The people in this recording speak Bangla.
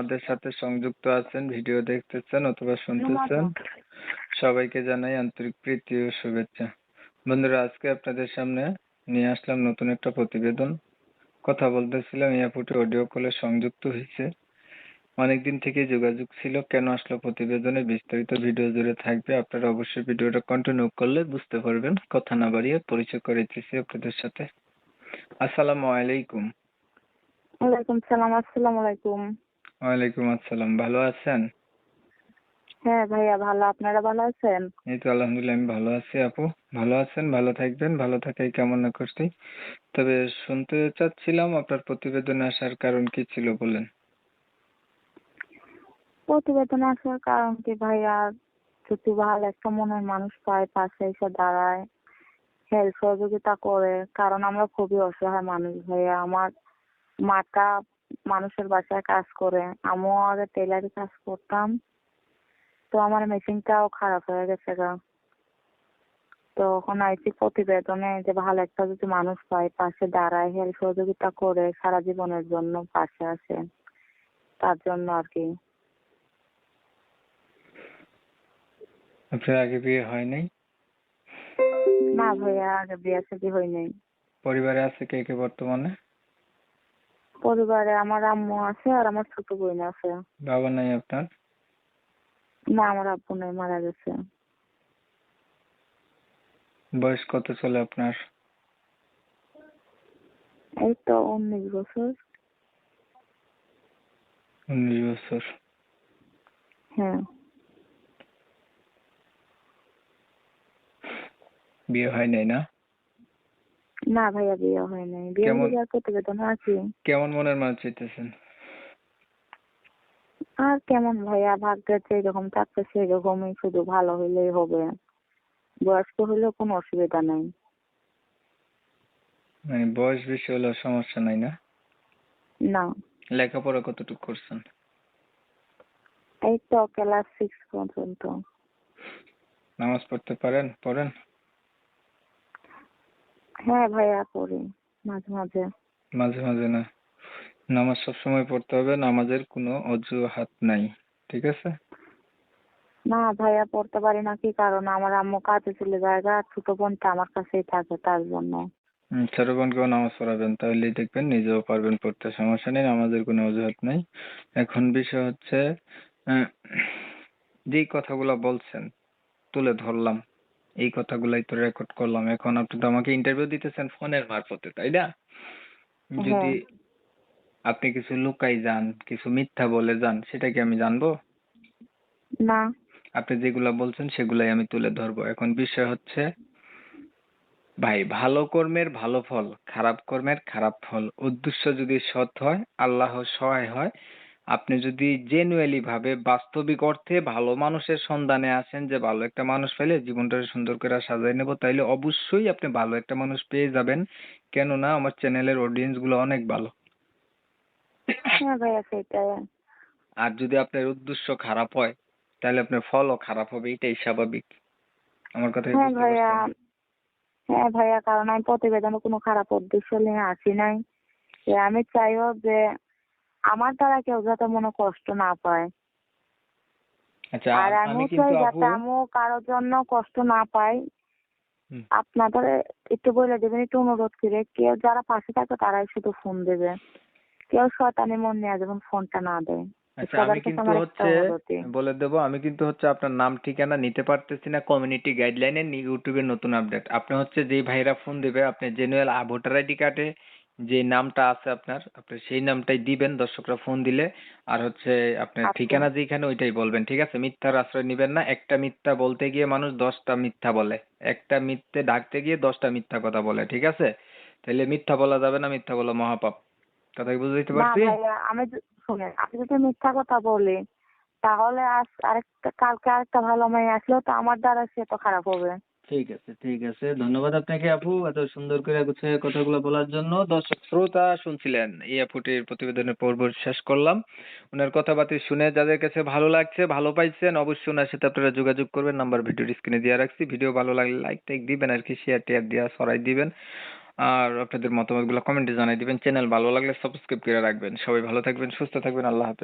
আমাদের সাথে সংযুক্ত আছেন, ভিডিও দেখতেছেন অথবা শুনতেছেন। সবাইকে জানাই আন্তরিক প্রীতি ও শুভেচ্ছা। বন্ধুরা, আজকে আপনাদের সামনে নিয়ে আসলাম নতুন একটা প্রতিবেদন। কথা বলতেছিলাম এয়ারপোর্টে অডিও কলে সংযুক্ত হয়েছে। অনেকদিন থেকে যোগাযোগ ছিল, কেন আসলো প্রতিবেদনে বিস্তারিত ভিডিও জুড়ে থাকবে। আপনারা অবশ্যই ভিডিওটা কন্টিনিউ করলে বুঝতে পারবেন। কথা না বাড়িয়ে পরিচয় করে দিচ্ছি আপনাদের সাথে। আসসালামু আলাইকুম। ওয়ালাইকুম সালাম, আসসালামু আলাইকুম। ওয়ালাইকুম আসসালাম ভালো আছেন? হ্যাঁ ভাইয়া ভালো। আপনারা ভালো আছেন? এই তো আলহামদুলিল্লাহ আমি ভালো আছি আপু। ভালো আছেন? ভালো থাকবেন? ভালো থাকাই কামনা করছি। তবে শুনতে চাচ্ছিলাম আপনার প্রতিবেদনে আসার কারণ কি ছিল বলেন। প্রতিবেদন আসার কারণ কি ভাইয়া? যদি ভালো একটা মনের মানুষ পায় পাশে এসে দাঁড়ায় হেল্প সহযোগিতা করে। কারণ আমরা খুবই অসহায় মানুষ ভাইয়া। আমার মাটা মানুষের বাসায় কাজ করে। আমিও আগে টেলারি কাজ করতাম। তো আমার মেশিনটাও খারাপ হয়ে গেছে গা। তো এখন আইছি প্রতিবেদনে যে ভালো একটা যদি মানুষ পায় পাশে দাঁড়ায় হেল্প সহযোগিতা করে সারা জীবনের জন্য পাশে আসে তার জন্য আর কি। আপনার আগে বিয়ে হয় নাই? না ভাইয়া আগে বিয়ে শাদী হয় নাই। পরিবারে আছে কে কে বর্তমানে? পরিবারে আমার আম্মু আছে আর আমার ছোট বোন আছে। বাবা নাই আপনার? না আমার আব্বু নাই মারা গেছে। বয়স কত চলে আপনার? এই তো উনিশ বছর। উনিশ বছর। হ্যাঁ। বিয়ে হয় নাই না? না ভাইয়া বিয়ে হয় নাই। বিয়ে হয়ে যাওয়ার প্রতিবেদন আছে। কেমন মনের মানুষ চাইতেছেন? আর কেমন ভাইয়া ভাগ্যে যেরকম থাকছে সেরকমই শুধু ভালো হইলেই হবে। বয়স্ক হইলেও কোনো অসুবিধা নাই। মানে বয়স বেশি হলেও সমস্যা নাই না? না। লেখাপড়া কতটুকু করছেন? এই তো ক্লাস সিক্স পর্যন্ত। নামাজ পড়তে পারেন? পড়েন? হ্যাঁ ভাইয়া পড়ি মাঝে মাঝে। মাঝে মাঝে না। নামাজ সবসময় পড়তে হবে নামাজের কোনো অজুহাত নাই ঠিক আছে? না ভাইয়া পড়তে পারি না কি কারণ? আমার আম্মু কাজে চলে যায় আর ছোট বোনটা আমার কাছেই থাকে তার জন্য। ছোট বোনকেও নামাজ পড়াবেন তাহলে দেখবেন নিজেও পারবেন পড়তে সমস্যা নেই নামাজের কোনো অজুহাত নেই। এখন বিষয় হচ্ছে যেই কথাগুলো বলছেন তুলে ধরলাম। এই কথাগুলাই তো রেকর্ড করলাম। এখন আপনি তো আমাকে ইন্টারভিউ দিতেছেন ফোনের মারফতে তাই না? যদি আপনি কিছু লুকাই যান কিছু মিথ্যা বলে যান সেটা কি আমি জানব? না। আপনি যেগুলা বলছেন সেগুলাই আমি তুলে ধরবো। এখন বিষয় হচ্ছে ভাই ভালো কর্মের ভালো ফল খারাপ কর্মের খারাপ ফল। উদ্দেশ্য যদি সৎ হয় আল্লাহ সহায় হয় আপনি যদি জেনুয়ালি ভাবে বাস্তবিক অর্থে ভালো মানুষের সন্ধানে আসেন যে ভালো একটা মানুষ পেলে জীবনটা সুন্দর করে সাজাই নেব তাইলে অবশ্যই আপনি ভালো একটা মানুষ পেয়ে যাবেন। কেননা আমার চ্যানেলের অডিয়েন্সগুলো অনেক ভালো। হ্যাঁ ভাইয়া সেটাই। আর যদি আপনার উদ্দেশ্য খারাপ হয় তাহলে আপনার ফলও খারাপ হবে এটাই স্বাভাবিক। আমার কথা হ্যাঁ ভাইয়া। হ্যাঁ ভাইয়া কারণ আমি প্রতিবেদনে কোনো খারাপ উদ্দেশ্য নিয়ে আসি নাই। আমি চাইও যে আমার দ্বারা কেউ যাতে মনে কষ্ট না পায়। আচ্ছা আর আমি চাই যাতে আমিও কারোর জন্য কষ্ট না পাই। আপনাদের একটু বলে দেবেন একটু অনুরোধ করে কেউ যারা পাশে থাকে তারাই শুধু ফোন দেবে। কেউ শয়তানি মন নিয়ে যেমন ফোনটা না দেয়। আচ্ছা আমি কিন্তু হচ্ছে বলে দেবো আমি কিন্তু হচ্ছে আপনার নাম ঠিকানা নিতে পারতেছি না কমিউনিটি গাইডলাইনে ইউটিউবের নতুন আপডেট আপনি হচ্ছে যেই ভাইরা ফোন দেবে আপনি জেনুয়েল ভোটার আইডি কার্ডে যে নামটা আছে আপনার আপনি সেই নামটাই দিবেন দর্শকরা ফোন দিলে। আর হচ্ছে আপনার আচ্ছা। ঠিকানা যেখানে ওইটাই বলবেন ঠিক আছে? মিথ্যার আশ্রয় নেবেন না একটা মিথ্যা বলতে গিয়ে মানুষ দশটা মিথ্যা বলে। একটা মিথ্যে ডাকতে গিয়ে দশটা মিথ্যা কথা বলে ঠিক আছে? তাহলে মিথ্যা বলা যাবে না মিথ্যা বলা মহাপাপ। কথা কি বুঝতে না পারছি? ভাইয়া আমি য- শুনেন আমি যদি মিথ্যা কথা বলি তাহলে আজ আরেকটা কালকে আরেকটা ভালো মেয়ে আসলেও তো আমার দ্বারা সে তো খারাপ হবে। ঠিক আছে ঠিক আছে। ধন্যবাদ আপনাকে আপু এত সুন্দর করে গুছিয়ে কথাগুলো বলার জন্য। দর্শক শ্রোতা শুনছিলেন এই আপুটির প্রতিবেদনের পর্ব শেষ করলাম। ওনার কথাবার্তা শুনে যাদের কাছে ভালো লাগছে ভালো পাইছেন অবশ্যই ওনার সাথে আপনারা যোগাযোগ করবেন। নাম্বার ভিডিওর স্ক্রিনে দিয়ে রাখছি। ভিডিও ভালো লাগলে লাইক টাইক দিবেন আর কি শেয়ার টেয়ার দিয়া সরাই দিবেন। আর আপনাদের মতামতগুলো কমেন্টে জানাই দিবেন। চ্যানেল ভালো লাগলে সাবস্ক্রাইব করে রাখবেন। সবাই ভালো থাকবেন সুস্থ থাকবেন। আল্লাহ হাফেজ।